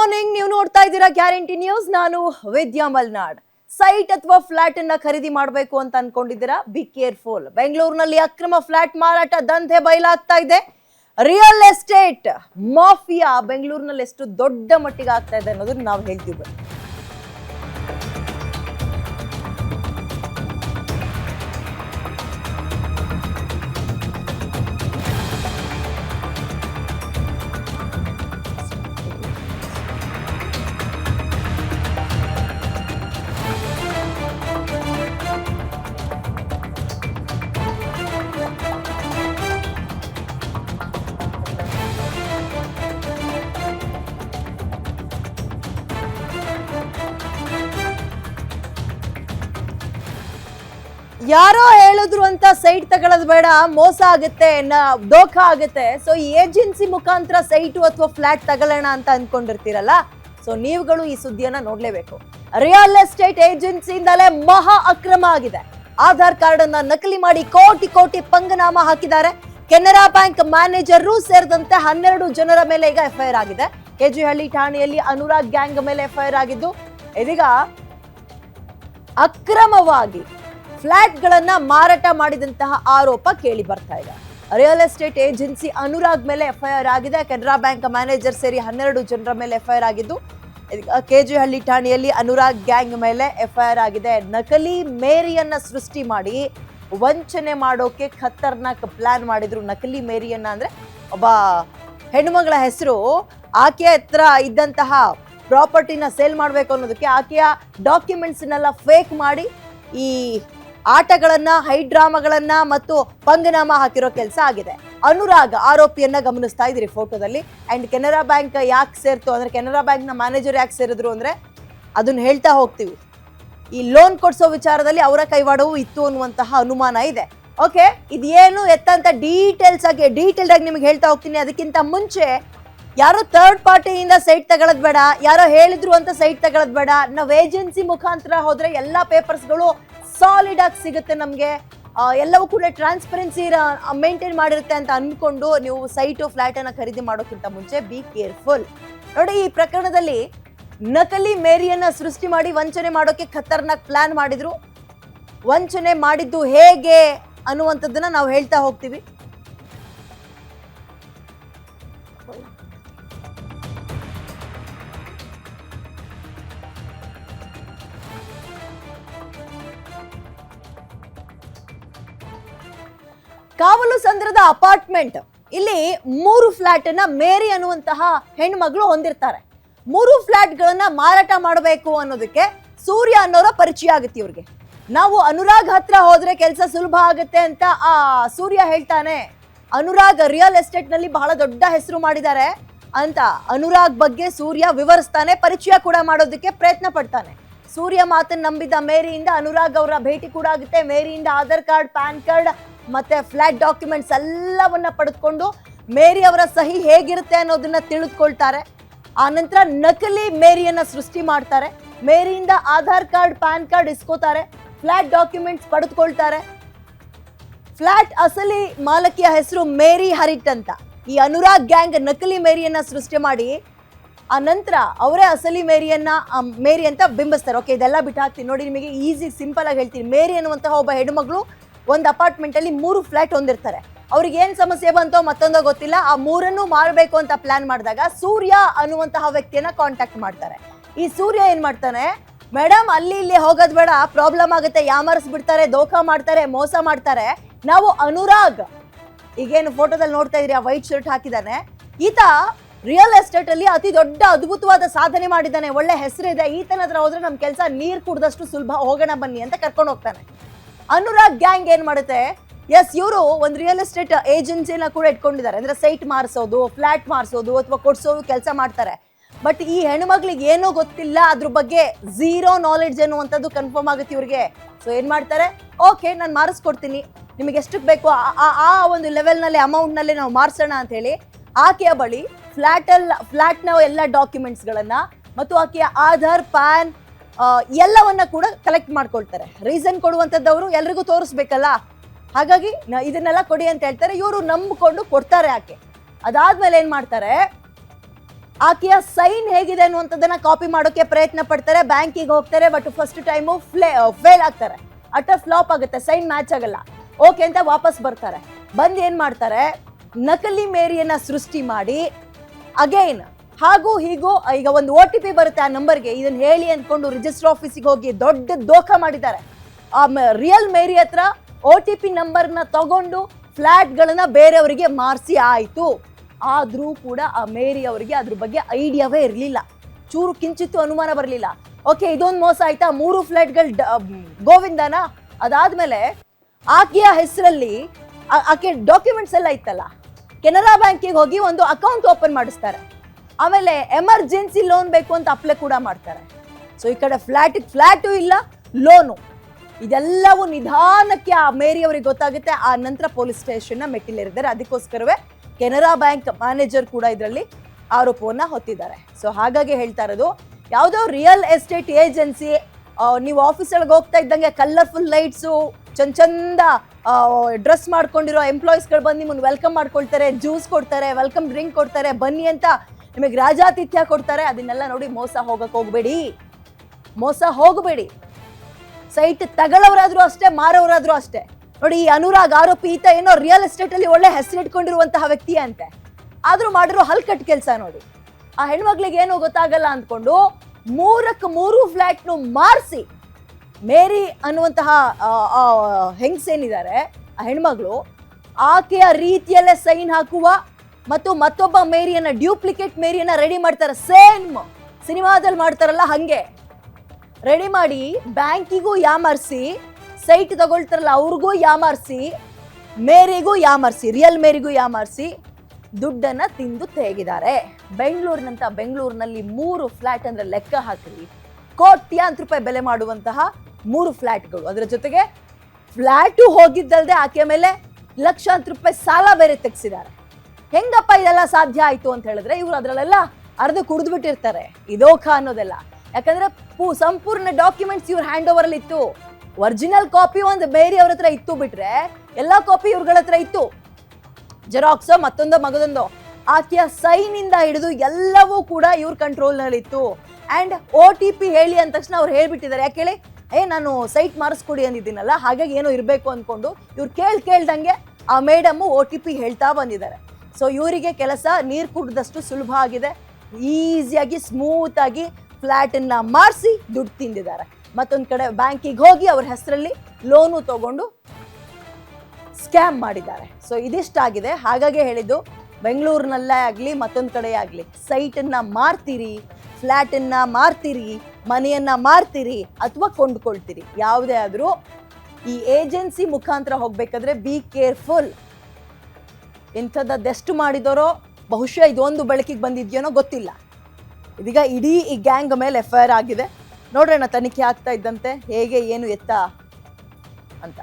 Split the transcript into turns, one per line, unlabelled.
Morning ನೀವು ನೋಡ್ತಾ ಇದ್ದೀರಾ ಗ್ಯಾರಂಟಿ ನ್ಯೂಸ್. ನಾನು ವಿದ್ಯಾ ಮಲ್ನಾಡ್. ಸೈಟ್ ಅಥವಾ ಫ್ಲಾಟ್ ಅನ್ನ ಖರೀದಿ ಮಾಡಬೇಕು ಅಂತ ಅನ್ಕೊಂಡಿದ್ದೀರಾ? ಬಿ ಕೇರ್ಫುಲ್ ಬೆಂಗಳೂರಿನಲ್ಲಿ ಅಕ್ರಮ ಫ್ಲಾಟ್ ಮಾರಾಟ ದಂಧೆ ಬಯಲಾಗ್ತಾ ಇದೆ. ರಿಯಲ್ ಎಸ್ಟೇಟ್ ಮಾಫಿಯಾ ಬೆಂಗಳೂರಿನಲ್ಲಿ ಎಷ್ಟು ದೊಡ್ಡ ಮಟ್ಟಿಗೆ ಆಗ್ತಾ ಇದೆ ಅನ್ನೋದನ್ನ ನಾವು ಹೇಳ್ತೀವಿ. ಯಾರೋ ಹೇಳಿದ್ರು ಅಂತ ಸೈಟ್ ತಗೊಳ್ಳೋದು ಬೇಡ, ಮೋಸ ಆಗುತ್ತೆ ದೋಖ ಆಗುತ್ತೆ. ಸೊ ಈ ಏಜೆನ್ಸಿ ಮುಖಾಂತರ ಸೈಟು ಅಥವಾ ಫ್ಲಾಟ್ ತಗೊಳ್ಳೋಣ ಅಂತ ಅಂದ್ಕೊಂಡಿರ್ತೀರಲ್ಲ ಸೊ ನೀವುಗಳು ಈ ಸುದ್ದಿಯನ್ನ ನೋಡ್ಲೇಬೇಕು. ರಿಯಲ್ ಎಸ್ಟೇಟ್ ಏಜೆನ್ಸಿಯಿಂದಲೇ ಮಹಾ ಅಕ್ರಮ ಆಗಿದೆ. ಆಧಾರ್ ಕಾರ್ಡ್ ಅನ್ನ ನಕಲಿ ಮಾಡಿ ಕೋಟಿ ಕೋಟಿ ಪಂಗನಾಮ ಹಾಕಿದ್ದಾರೆ. ಕೆನರಾ ಬ್ಯಾಂಕ್ ಮ್ಯಾನೇಜರು ಸೇರಿದಂತೆ ಹನ್ನೆರಡು ಜನರ ಮೇಲೆ ಈಗ ಎಫ್ಐಆರ್ ಆಗಿದೆ. ಕೆಜಿಹಳ್ಳಿ ಠಾಣೆಯಲ್ಲಿ ಅನುರಾಗ್ ಗ್ಯಾಂಗ್ ಮೇಲೆ ಎಫ್ಐಆರ್ ಆಗಿದ್ದು, ಇದೀಗ ಅಕ್ರಮವಾಗಿ ಫ್ಲಾಟ್ಗಳನ್ನ ಮಾರಾಟ ಮಾಡಿದಂತಹ ಆರೋಪ ಕೇಳಿ ಬರ್ತಾ ಇದೆ. ರಿಯಲ್ ಎಸ್ಟೇಟ್ ಏಜೆನ್ಸಿ ಅನುರಾಗ್ ಮೇಲೆ ಎಫ್ಐಆರ್ ಆಗಿದೆ. ಕೆನರಾ ಬ್ಯಾಂಕ್ ಮ್ಯಾನೇಜರ್ ಸೇರಿ ಹನ್ನೆರಡು ಜನರ ಮೇಲೆ ಎಫ್ಐಆರ್ ಆಗಿದ್ದು, ಕೆಜಿಹಳ್ಳಿ ಠಾಣೆಯಲ್ಲಿ ಅನುರಾಗ್ ಗ್ಯಾಂಗ್ ಮೇಲೆ ಎಫ್ಐಆರ್ ಆಗಿದೆ. ನಕಲಿ ಮೇರಿಯನ್ನ ಸೃಷ್ಟಿ ಮಾಡಿ ವಂಚನೆ ಮಾಡೋಕೆ ಖತರ್ನಾಕ್ ಪ್ಲಾನ್ ಮಾಡಿದ್ರು. ನಕಲಿ ಮೇರಿಯನ್ನ ಅಂದ್ರೆ ಒಬ್ಬ ಹೆಣ್ಣುಮಗಳ ಹೆಸರು, ಆಕೆಯ ಹತ್ರ ಇದ್ದಂತಹ ಪ್ರಾಪರ್ಟಿನ ಸೇಲ್ ಮಾಡಬೇಕು ಅನ್ನೋದಕ್ಕೆ ಆಕೆಯ ಡಾಕ್ಯುಮೆಂಟ್ಸ್ನೆಲ್ಲ ಫೇಕ್ ಮಾಡಿ ಈ ಆಟಗಳನ್ನ ಹೈಡ್ರಾಮಾಗಳನ್ನ ಮತ್ತು ಪಂಗನಾಮ ಹಾಕಿರೋ ಕೆಲಸ ಆಗಿದೆ. ಅನುರಾಗ್ ಆರೋಪಿಯನ್ನ ಗಮನಿಸ್ತಾ ಇದ್ದೀರಿ ಫೋಟೋದಲ್ಲಿ ಅಂಡ್ ಕೆನರಾ ಬ್ಯಾಂಕ್ ಯಾಕೆ ಸೇರ್ತು? ಅಂದ್ರೆ ಕೆನರಾ ಬ್ಯಾಂಕ್ನ ಮ್ಯಾನೇಜರ್ ಯಾಕೆ ಸೇರಿದ್ರು ಅಂದ್ರೆ ಅದನ್ನ ಹೇಳ್ತಾ ಹೋಗ್ತೀವಿ. ಈ ಲೋನ್ ಕೊಡ್ಸೋ ವಿಚಾರದಲ್ಲಿ ಅವರ ಕೈವಾಡವೂ ಇತ್ತು ಅನ್ನುವಂತಹ ಅನುಮಾನ ಇದೆ. ಓಕೆ ಇದೇನು ಎತ್ತಂತ ಡೀಟೇಲ್ಸ್ ಆಗಿ ಡೀಟೇಲ್ ಆಗಿ ನಿಮ್ಗೆ ಹೇಳ್ತಾ ಹೋಗ್ತೀನಿ. ಅದಕ್ಕಿಂತ ಮುಂಚೆ ಯಾರೋ ಥರ್ಡ್ ಪಾರ್ಟಿಯಿಂದ ಸೈಟ್ ತಗೊಳ್ಳೋದು ಬೇಡ, ಯಾರೋ ಹೇಳಿದ್ರು ಅಂತ ಸೈಟ್ ತಗೊಳ್ಳೋದು ಬೇಡ. ನಾವು ಏಜೆನ್ಸಿ ಮುಖಾಂತರ ಹೋದ್ರೆ ಎಲ್ಲ ಪೇಪರ್ಸ್ಗಳು ಸಾಲಿಡ್ ಆಗಿ ಸಿಗುತ್ತೆ ನಮಗೆ. ಎಲ್ಲವೂ ಕೂಡ ಟ್ರಾನ್ಸ್ಪರೆನ್ಸಿ ಮೇಂಟೈನ್ ಮಾಡಿರುತ್ತೆ ಅಂತ ಅಂದ್ಕೊಂಡು ನೀವು ಸೈಟು ಫ್ಲ್ಯಾಟನ್ನು ಖರೀದಿ ಮಾಡೋಕ್ಕಿಂತ ಮುಂಚೆ ಬಿ ಕೇರ್ಫುಲ್ ನೋಡಿ, ಈ ಪ್ರಕರಣದಲ್ಲಿ ನಕಲಿ ಮೇರಿಯನ್ನ ಸೃಷ್ಟಿ ಮಾಡಿ ವಂಚನೆ ಮಾಡೋಕೆ ಖತರ್ನಾಕ್ ಪ್ಲಾನ್ ಮಾಡಿದ್ರು. ವಂಚನೆ ಮಾಡಿದ್ದು ಹೇಗೆ ಅನ್ನುವಂಥದ್ದನ್ನ ನಾವು ಹೇಳ್ತಾ ಹೋಗ್ತೀವಿ. ಕಾವಲು ಸಂದ್ರದ ಅಪಾರ್ಟ್ಮೆಂಟ್. ಇಲ್ಲಿ ಮೂರು ಫ್ಲಾಟ್ ಅನ್ನ ಮೇರಿ ಅನ್ನುವಂತಹ ಹೆಣ್ಮಗಳು ಹೊಂದಿರ್ತಾರೆ. ಮೂರು ಫ್ಲಾಟ್ ಗಳನ್ನ ಮಾರಾಟ ಮಾಡಬೇಕು ಅನ್ನೋದಕ್ಕೆ ಸೂರ್ಯ ಅನ್ನೋರ ಪರಿಚಯ ಆಗುತ್ತೆ ಇವ್ರಿಗೆ. ನಾವು ಅನುರಾಗ್ ಹತ್ರ ಹೋದ್ರೆ ಕೆಲಸ ಸುಲಭ ಆಗುತ್ತೆ ಅಂತ, ಆ, ಸೂರ್ಯ ಹೇಳ್ತಾನೆ. ಅನುರಾಗ್ ರಿಯಲ್ ಎಸ್ಟೇಟ್ನಲ್ಲಿ ಬಹಳ ದೊಡ್ಡ ಹೆಸರು ಮಾಡಿದ್ದಾರೆ ಅಂತ ಅನುರಾಗ್ ಬಗ್ಗೆ ಸೂರ್ಯ ವಿವರಿಸ್ತಾನೆ, ಪರಿಚಯ ಕೂಡ ಮಾಡೋದಕ್ಕೆ ಪ್ರಯತ್ನ ಪಡ್ತಾನೆ. ಸೂರ್ಯ ಮಾತನ್ನ ನಂಬಿದ ಮೇರಿಯಿಂದ ಅನುರಾಗ್ ಅವರ ಭೇಟಿ ಕೂಡ ಆಗುತ್ತೆ. ಮೇರಿಯಿಂದ ಆಧಾರ್ ಕಾರ್ಡ್, ಪ್ಯಾನ್ ಕಾರ್ಡ್ ಮತ್ತೆ ಫ್ಲಾಟ್ ಡಾಕ್ಯುಮೆಂಟ್ಸ್ ಎಲ್ಲವನ್ನ ಪಡೆದುಕೊಂಡು ಮೇರಿ ಅವರ ಸಹಿ ಹೇಗಿರುತ್ತೆ ಅನ್ನೋದನ್ನ ತಿಳಿದುಕೊಳ್ತಾರೆ. ಆ ನಂತರ ನಕಲಿ ಮೇರಿಯನ್ನ ಸೃಷ್ಟಿ ಮಾಡ್ತಾರೆ. ಮೇರಿಯಿಂದ ಆಧಾರ್ ಕಾರ್ಡ್, ಪ್ಯಾನ್ ಕಾರ್ಡ್ ಇಸ್ಕೋತಾರೆ. ಫ್ಲಾಟ್ ಡಾಕ್ಯುಮೆಂಟ್ಸ್ ಪಡೆದುಕೊಳ್ತಾರೆ. ಫ್ಲಾಟ್ ಅಸಲಿ ಮಾಲಕಿಯ ಹೆಸರು ಮೇರಿ ಹರಿಟ್ ಅಂತ. ಈ ಅನುರಾಗ್ ಗ್ಯಾಂಗ್ ನಕಲಿ ಮೇರಿಯನ್ನ ಸೃಷ್ಟಿ ಮಾಡಿ, ಆ ನಂತರ ಅವರೇ ಅಸಲಿ ಮೇರಿಯನ್ನ ಮೇರಿ ಅಂತ ಬಿಂಬಿಸ್ತಾರೆ. ಓಕೆ, ಇದೆಲ್ಲ ಬಿಟ್ಟು ಹಾಕ್ತೀನಿ. ನೋಡಿ, ನಿಮಗೆ ಈಸಿ, ಸಿಂಪಲ್ ಆಗಿ ಹೇಳ್ತೀನಿ. ಮೇರಿ ಅನ್ನುವಂತಹ ಒಬ್ಬ ಹೆಣ್ಮಗಳು ಒಂದು ಅಪಾರ್ಟ್ಮೆಂಟ್ ಅಲ್ಲಿ ಮೂರು ಫ್ಲಾಟ್ ಹೊಂದಿರ್ತಾರೆ. ಅವ್ರಿಗೆ ಏನು ಸಮಸ್ಯೆ ಬಂತೋ ಮತ್ತೊಂದೋ ಗೊತ್ತಿಲ್ಲ. ಆ ಮೂರನ್ನು ಮಾರಬೇಕು ಅಂತ ಪ್ಲಾನ್ ಮಾಡಿದಾಗ ಸೂರ್ಯ ಅನ್ನುವಂತಹ ವ್ಯಕ್ತಿಯನ್ನ ಕಾಂಟ್ಯಾಕ್ಟ್ ಮಾಡ್ತಾರೆ. ಈ ಸೂರ್ಯ ಏನು ಮಾಡ್ತಾನೆ ಮೇಡಮ್ ಅಲ್ಲಿ ಇಲ್ಲಿ ಹೋಗೋದ್ ಬೇಡ ಪ್ರಾಬ್ಲಮ್ ಆಗುತ್ತೆ, ಯಾಮರ್ಸ್ ಬಿಡ್ತಾರೆ, ದೋಖ ಮಾಡ್ತಾರೆ, ಮೋಸ ಮಾಡ್ತಾರೆ. ನಾವು ಅನುರಾಗ್. ಈಗೇನು ಫೋಟೋದಲ್ಲಿ ನೋಡ್ತಾ ಇದ್ರಿ, ಆ ವೈಟ್ ಶರ್ಟ್ ಹಾಕಿದಾನೆ ಈತ ರಿಯಲ್ ಎಸ್ಟೇಟ್ ಅಲ್ಲಿ ಅತಿ ದೊಡ್ಡ ಅದ್ಭುತವಾದ ಸಾಧನೆ ಮಾಡಿದ್ದಾನೆ. ಒಳ್ಳೆ ಹೆಸರಿದೆ. ಈತನ ಹತ್ರ ಹೋದ್ರೆ ನಮ್ಮ ಕೆಲಸ ನೀರು ಕುಡ್ದಷ್ಟು ಸುಲಭ, ಹೋಗೋಣ ಬನ್ನಿ ಅಂತ ಕರ್ಕೊಂಡು ಹೋಗ್ತಾನೆ. ಅನುರಾಗ್ ಗ್ಯಾಂಗ್ ಏನ್ ಮಾಡುತ್ತೆ? ಎಸ್ ಇವರು ಒಂದು ರಿಯಲ್ ಎಸ್ಟೇಟ್ ಏಜೆನ್ಸಿನ ಕೂಡ ಇಟ್ಕೊಂಡಿದ್ದಾರೆ. ಅಂದ್ರೆ ಸೈಟ್ ಮಾರಿಸೋದು ಫ್ಲಾಟ್ ಮಾರಿಸೋದು ಅಥವಾ ಕೊಡ್ಸೋದು ಕೆಲಸ ಮಾಡ್ತಾರೆ. ಬಟ್ ಈ ಹೆಣ್ಮಕ್ಳಿಗೆ ಏನೂ ಗೊತ್ತಿಲ್ಲ, ಅದ್ರ ಬಗ್ಗೆ ಝೀರೋ ನಾಲೆಡ್ಜ್ ಅನ್ನುವಂಥದ್ದು ಕನ್ಫರ್ಮ್ ಆಗುತ್ತೆ ಇವ್ರಿಗೆ. ಸೊ ಏನ್ ಮಾಡ್ತಾರೆ? ಓಕೆ ನಾನು ಮಾರಿಸ್ಕೊಡ್ತೀನಿ. ನಿಮಗೆ ಎಷ್ಟಕ್ಕೆ ಬೇಕು? ಆ- ಒಂದು ಲೆವೆಲ್ನಲ್ಲಿ ಅಮೌಂಟ್ನಲ್ಲಿ ನಾವು ಮಾರ್ಸೋಣ ಅಂತ ಹೇಳಿ, ಆಕೆಯ ಬಳಿ ಫ್ಲಾಟಲ್ ಫ್ಲಾಟ್ನ ಎಲ್ಲ ಡಾಕ್ಯುಮೆಂಟ್ಸ್ಗಳನ್ನು ಮತ್ತು ಆಕೆಯ ಆಧಾರ್ ಪ್ಯಾನ್ ಎಲ್ಲವನ್ನ ಕೂಡ ಕಲೆಕ್ಟ್ ಮಾಡ್ಕೊಳ್ತಾರೆ. ರೀಸನ್ ಕೊಡುವಂಥದ್ದವರು ಎಲ್ರಿಗೂ ತೋರಿಸ್ಬೇಕಲ್ಲ? ಹಾಗಾಗಿ ಇದನ್ನೆಲ್ಲ ಕೊಡಿ ಅಂತ ಹೇಳ್ತಾರೆ. ಇವರು ನಂಬಿಕೊಂಡು ಕೊಡ್ತಾರೆ ಆಕೆ. ಅದಾದ್ಮೇಲೆ ಏನ್ ಮಾಡ್ತಾರೆ? ಆಕೆಯ ಸೈನ್ ಹೇಗಿದೆ ಅನ್ನುವಂಥದ್ದನ್ನ ಕಾಪಿ ಮಾಡೋಕೆ ಪ್ರಯತ್ನ ಪಡ್ತಾರೆ. ಬ್ಯಾಂಕಿಗೆ ಹೋಗ್ತಾರೆ ಬಟ್ ಫಸ್ಟ್ ಟೈಮು ಫ್ಲೇ ಫೇಲ್ ಆಗ್ತಾರೆ. ಅಟ ಫ್ಲಾಪ್ ಆಗುತ್ತೆ ಸೈನ್ ಮ್ಯಾಚ್ ಆಗಲ್ಲ. ಓಕೆ ಅಂತ ವಾಪಸ್ ಬರ್ತಾರೆ. ಬಂದು ಏನ್ ಮಾಡ್ತಾರೆ? ನಕಲಿ ಮೇರಿಯನ್ನ ಸೃಷ್ಟಿ ಮಾಡಿ ಅಗೈನ್ ಹಾಗೂ ಹೀಗೂ, ಈಗ ಒಂದು ಒ ಟಿ ಪಿ ಬರುತ್ತೆ ಆ ನಂಬರ್ಗೆ. ಇದನ್ನ ಹೇಳಿ ಅಂದ್ಕೊಂಡು ರಿಜಿಸ್ಟರ್ ಆಫೀಸಿಗೆ ಹೋಗಿ ದೊಡ್ಡ ದೋಖ ಮಾಡಿದ್ದಾರೆ. ಆ ರಿಯಲ್ ಮೇರಿ ಹತ್ರ ಒ ಟಿ ಪಿ ನಂಬರ್ನ ತಗೊಂಡು ಫ್ಲ್ಯಾಟ್ಗಳನ್ನ ಬೇರೆಯವರಿಗೆ ಮಾರಿಸಿ ಆಯಿತು. ಆದರೂ ಕೂಡ ಆ ಮೇರಿ ಅವರಿಗೆ ಅದ್ರ ಬಗ್ಗೆ ಐಡಿಯಾವೇ ಇರಲಿಲ್ಲ. ಚೂರು ಕಿಂಚಿತ್ತು ಅನುಮಾನ ಬರಲಿಲ್ಲ. ಓಕೆ, ಇದೊಂದು ಮೋಸ ಆಯ್ತಾ? ಮೂರು ಫ್ಲ್ಯಾಟ್ಗಳು ಗೋವಿಂದನ? ಅದಾದ್ಮೇಲೆ ಆಕೆಯ ಹೆಸರಲ್ಲಿ ಆಕೆ ಡಾಕ್ಯುಮೆಂಟ್ಸ್ ಎಲ್ಲ ಇತ್ತಲ್ಲ? ಕೆನರಾ ಬ್ಯಾಂಕಿಗೆ ಹೋಗಿ ಒಂದು ಅಕೌಂಟ್ ಓಪನ್ ಮಾಡಿಸ್ತಾರೆ. ಆಮೇಲೆ ಎಮರ್ಜೆನ್ಸಿ ಲೋನ್ ಬೇಕು ಅಂತ ಅಪ್ಲೈ ಕೂಡ ಮಾಡ್ತಾರೆ. ಸೊ ಈ ಕಡೆ ಫ್ಲಾಟ್ ಫ್ಲ್ಯಾಟು ಇಲ್ಲ ಲೋನು ಇದೆಲ್ಲವೂ ನಿಧಾನಕ್ಕೆ ಆ ಮೇರಿ ಅವರಿಗೆ ಗೊತ್ತಾಗುತ್ತೆ. ಆ ನಂತರ ಪೊಲೀಸ್ ಸ್ಟೇಷನ್ನ ಮೆಟ್ಟಿಲೇರಿದ್ದಾರೆ. ಅದಕ್ಕೋಸ್ಕರವೇ ಕೆನರಾ ಬ್ಯಾಂಕ್ ಮ್ಯಾನೇಜರ್ ಕೂಡ ಇದರಲ್ಲಿ ಆರೋಪವನ್ನ ಹೊತ್ತಿದ್ದಾರೆ. ಸೊ ಹಾಗಾಗಿ ಹೇಳ್ತಾ ಇರೋದು, ಯಾವುದೋ ರಿಯಲ್ ಎಸ್ಟೇಟ್ ಏಜೆನ್ಸಿ ನೀವು ಆಫೀಸ್ ಒಳಗೆ ಹೋಗ್ತಾ ಇದ್ದಂಗೆ ಕಲರ್ಫುಲ್ ಲೈಟ್ಸು ಚಂದ ಚಂದ ಡ್ರೆಸ್ ಮಾಡ್ಕೊಂಡಿರೋ ಎಂಪ್ಲಾಯೀಸ್ಗಳು ಬಂದು ನಿಮ್ಮನ್ನು ವೆಲ್ಕಮ್ ಮಾಡ್ಕೊಳ್ತಾರೆ ಜ್ಯೂಸ್ ಕೊಡ್ತಾರೆ ವೆಲ್ಕಮ್ ಡ್ರಿಂಕ್ ಕೊಡ್ತಾರೆ, ಬನ್ನಿ ಅಂತ ನಿಮಗೆ ರಾಜಾತಿಥ್ಯ ಕೊಡ್ತಾರೆ ಅದನ್ನೆಲ್ಲ ನೋಡಿ ಮೋಸ ಹೋಗಕ್ಕೆ ಹೋಗಬೇಡಿ. ಮೋಸ ಹೋಗಬೇಡಿ. ಸೈಟ್ ತಗೊಳ್ಳೋರಾದ್ರೂ ಅಷ್ಟೇ ಮಾರೋರಾದ್ರೂ ಅಷ್ಟೇ. ನೋಡಿ ಈ ಅನುರಾಗ್ ಆರೋಪಿ ಈತ ಏನೋ ರಿಯಲ್ ಎಸ್ಟೇಟ್ ಅಲ್ಲಿ ಒಳ್ಳೆ ಹೆಸರಿಟ್ಕೊಂಡಿರುವಂತಹ ವ್ಯಕ್ತಿ ಅಂತೆ. ಆದ್ರೂ ಮಾಡಿರೋ ಹಲ್ಕಟ್ ಕೆಲಸ ನೋಡಿ. ಆ ಹೆಣ್ಮಕ್ಳಿಗೆ ಏನು ಗೊತ್ತಾಗಲ್ಲ ಅಂದ್ಕೊಂಡು ಮೂರಕ್ಕೆ ಮೂರು ಫ್ಲ್ಯಾಟ್ನು ಮಾರಿಸಿ ಮೇರಿ ಅನ್ನುವಂತಹ ಆ, ಏನಿದ್ದಾರೆ ಆ ಹೆಣ್ಮಗಳು ಆಕೆಯ ರೀತಿಯಲ್ಲೇ ಸೈನ್ ಹಾಕುವ ಮತ್ತು ಮತ್ತೊಬ್ಬ ಮೇರಿಯನ್ನ ಡ್ಯೂಪ್ಲಿಕೇಟ್ ಮೇರಿಯನ್ನ ರೆಡಿ ಮಾಡ್ತಾರೆ. ಸೇಮ್ ಸಿನಿಮಾದಲ್ಲಿ ಮಾಡ್ತಾರಲ್ಲ ಹಂಗೆ. ರೆಡಿ ಮಾಡಿ ಬ್ಯಾಂಕಿಗೂ ಯಾಮಾರಿಸಿ ಸೈಟ್ ತಗೊಳ್ತಾರಲ್ಲ ಅವ್ರಿಗೂ ಯಾಮಾರಿಸಿ ಮೇರಿಗೂ ಯಾಮಾರಿಸಿ ರಿಯಲ್ ಮೇರಿಗೂ ಯಾಮಾರಿಸಿ ದುಡ್ಡನ್ನು ತಿಂದು ತೇಗಿದ್ದಾರೆ. ಬೆಂಗಳೂರಿನಂತ ಬೆಂಗಳೂರಿನಲ್ಲಿ ಮೂರು ಫ್ಲಾಟ್ ಅಂದರೆ ಲೆಕ್ಕ ಹಾಕಿರಿ. ಕೋಟ್ಯಾಂತರ ರೂಪಾಯಿ ಬೆಲೆ ಮಾಡುವಂತಹ ಮೂರು ಫ್ಲಾಟ್ಗಳು ಅದರ ಜೊತೆಗೆ ಫ್ಲ್ಯಾಟು ಹೋಗಿದ್ದಲ್ಲದೆ ಆಕೆ ಮೇಲೆ ಲಕ್ಷಾಂತರ ರೂಪಾಯಿ ಸಾಲ ಬೇರೆ ತೆಗ್ಸಿದ್ದಾರೆ. ಹೆಂಗಪ್ಪ ಇದೆಲ್ಲ ಸಾಧ್ಯ ಆಯ್ತು ಅಂತ ಹೇಳಿದ್ರೆ ಇವ್ರು ಅದರಲ್ಲೆಲ್ಲ ಅರ್ಧ ಕುಡಿದು ಬಿಟ್ಟಿರ್ತಾರೆ ಇದೋಖ ಅನ್ನೋದೆಲ್ಲ. ಯಾಕಂದ್ರೆ ಪೂ ಸಂಪೂರ್ಣ ಡಾಕ್ಯುಮೆಂಟ್ಸ್ ಇವ್ರ ಹ್ಯಾಂಡ್ ಓವರ್ ಅಲ್ಲಿ ಇತ್ತು. ಒರಿಜಿನಲ್ ಕಾಪಿ ಒಂದು ಬೇರೆ ಅವ್ರ ಹತ್ರ ಇತ್ತು ಬಿಟ್ರೆ ಎಲ್ಲಾ ಕಾಪಿ ಇವ್ರಗಳ ಹತ್ರ ಇತ್ತು. ಜೆರಾಕ್ಸ್ ಮತ್ತೊಂದೋ ಮಗದೊಂದು. ಆಕೆಯ ಸೈನ್ ಇಂದ ಹಿಡಿದು ಎಲ್ಲವೂ ಕೂಡ ಇವ್ರ ಕಂಟ್ರೋಲ್ನಲ್ಲಿ ಇತ್ತು. ಅಂಡ್ ಓ ಟಿ ಪಿ ಹೇಳಿ ಅಂದ ತಕ್ಷಣ ಅವ್ರು ಹೇಳ್ಬಿಟ್ಟಿದ್ದಾರೆ. ಯಾಕೆ ಹೇಳಿ? ಏ, ನಾನು ಸೈಟ್ ಮಾರಿಸ್ಕೊಡಿ ಅಂದಿದ್ದೀನಲ್ಲ, ಹಾಗಾಗಿ ಏನೋ ಇರಬೇಕು ಅಂದ್ಕೊಂಡು ಇವ್ರು ಕೇಳಿ ಕೇಳ್ದಂಗೆ ಆ ಮೇಡಮ್ ಓ ಟಿ ಪಿ ಹೇಳ್ತಾ ಬಂದಿದ್ದಾರೆ. ಸೊ ಇವರಿಗೆ ಕೆಲಸ ನೀರು ಕುಡಿದಷ್ಟು ಸುಲಭ ಆಗಿದೆ. ಈಸಿಯಾಗಿ ಸ್ಮೂತಾಗಿ ಫ್ಲ್ಯಾಟನ್ನ ಮಾರಿಸಿ ದುಡ್ಡು ತಿಂದಿದ್ದಾರೆ. ಮತ್ತೊಂದು ಕಡೆ ಬ್ಯಾಂಕಿಗೆ ಹೋಗಿ ಅವ್ರ ಹೆಸರಲ್ಲಿ ಲೋನು ತಗೊಂಡು ಸ್ಕ್ಯಾಮ್ ಮಾಡಿದ್ದಾರೆ. ಸೊ ಇದಿಷ್ಟಾಗಿದೆ ಹಾಗಾಗಿ ಹೇಳಿದ್ದು, ಬೆಂಗಳೂರಿನಲ್ಲೇ ಆಗಲಿ, ಮತ್ತೊಂದು ಕಡೆ ಆಗಲಿ ಸೈಟನ್ನು ಮಾರ್ತೀರಿ ಫ್ಲ್ಯಾಟನ್ನು ಮಾರ್ತೀರಿ, ಮನೆಯನ್ನು ಮಾರ್ತೀರಿ ಅಥವಾ ಕೊಂಡ್ಕೊಳ್ತೀರಿ. ಯಾವುದೇ ಆದರೂ ಈ ಏಜೆನ್ಸಿ ಮುಖಾಂತರ ಹೋಗಬೇಕಾದ್ರೆ ಬಿ ಕೇರ್ಫುಲ್ ಇಂಥದ್ದೆಷ್ಟು ಮಾಡಿದರೋ ಬಹುಶಃ ಇದೊಂದು ಬೆಳಕಿಗೆ ಬಂದಿದೆಯೋನೋ ಗೊತ್ತಿಲ್ಲ. ಇದೀಗ ಇಡೀ ಈ ಗ್ಯಾಂಗ್ ಮೇಲೆ ಎಫ್ ಆರ್ ಆಗಿದೆ. ನೋಡೋಣ ತನಿಖೆ ಆಗ್ತಾ ಇದ್ದಂತೆ, ಹೇಗೆ, ಏನು ಎತ್ತ ಅಂತ.